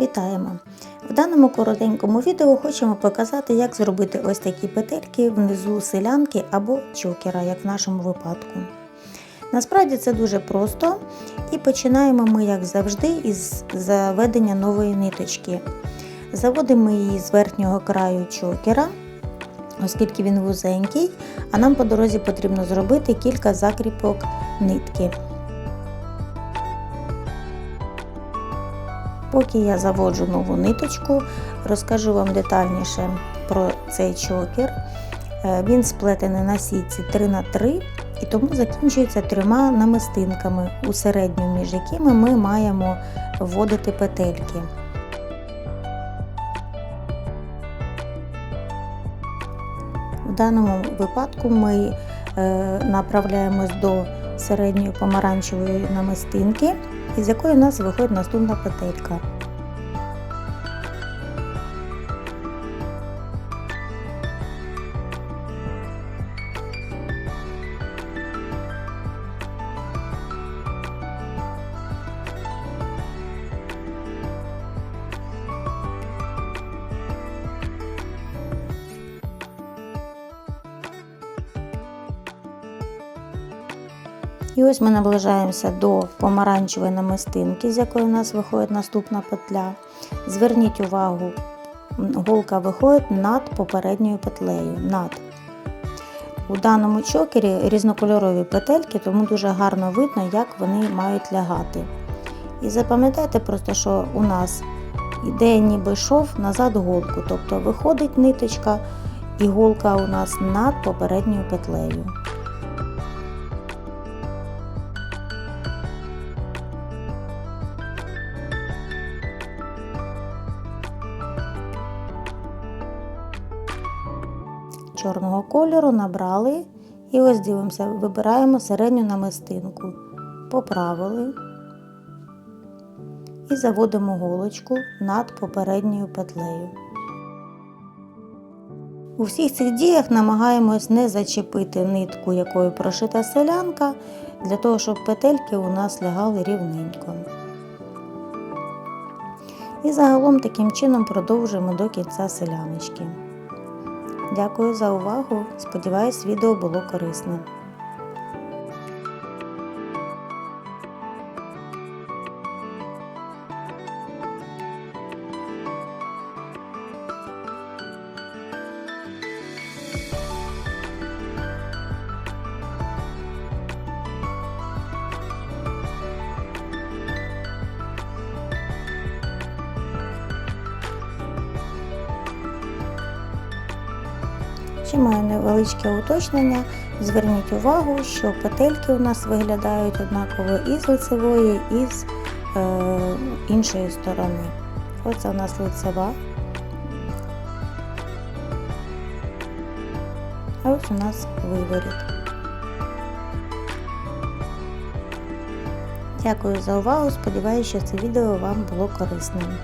Вітаємо! В даному коротенькому відео хочемо показати, як зробити ось такі петельки внизу селянки або чокера, як в нашому випадку. Насправді це дуже просто і починаємо ми, як завжди, із заведення нової ниточки. Заводимо її з верхнього краю чокера, оскільки він вузенький, а нам по дорозі потрібно зробити кілька закріпок нитки. Поки я заводжу нову ниточку, розкажу вам детальніше про цей чокер. Е, Він сплетений на сітці 3х3 і тому закінчується трьома намистинками, у середню між якими ми маємо вводити петельки. В даному випадку ми е, направляємось до середньої помаранчевої намистинки, із якої у нас виходить наступна петелька. І ось ми наближаємося до помаранчевої намистинки, з якої у нас виходить наступна петля. Зверніть увагу, голка виходить над попередньою петлею. Над. У даному чокері різнокольорові петельки, тому дуже гарно видно, як вони мають лягати. І запам'ятайте просто, що у нас іде ніби шов назад голку, тобто виходить ниточка, і голка у нас над попередньою петлею. Чорного кольору набрали і ось дивимося, вибираємо середню намистинку, поправили і заводимо голочку над попередньою петлею. У всіх цих діях намагаємось не зачепити нитку, якою прошита селянка, для того, щоб петельки у нас лягали рівненько. І загалом таким чином продовжуємо до кінця селяночки. Дякую за увагу. Сподіваюсь, відео було корисним. Ще маю невеличке уточнення. Зверніть увагу, що петельки у нас виглядають однаково і з лицевої, і з е, іншої сторони. Оце у нас лицева. А ось у нас виворіт. Дякую за увагу. Сподіваюся, що це відео вам було корисним.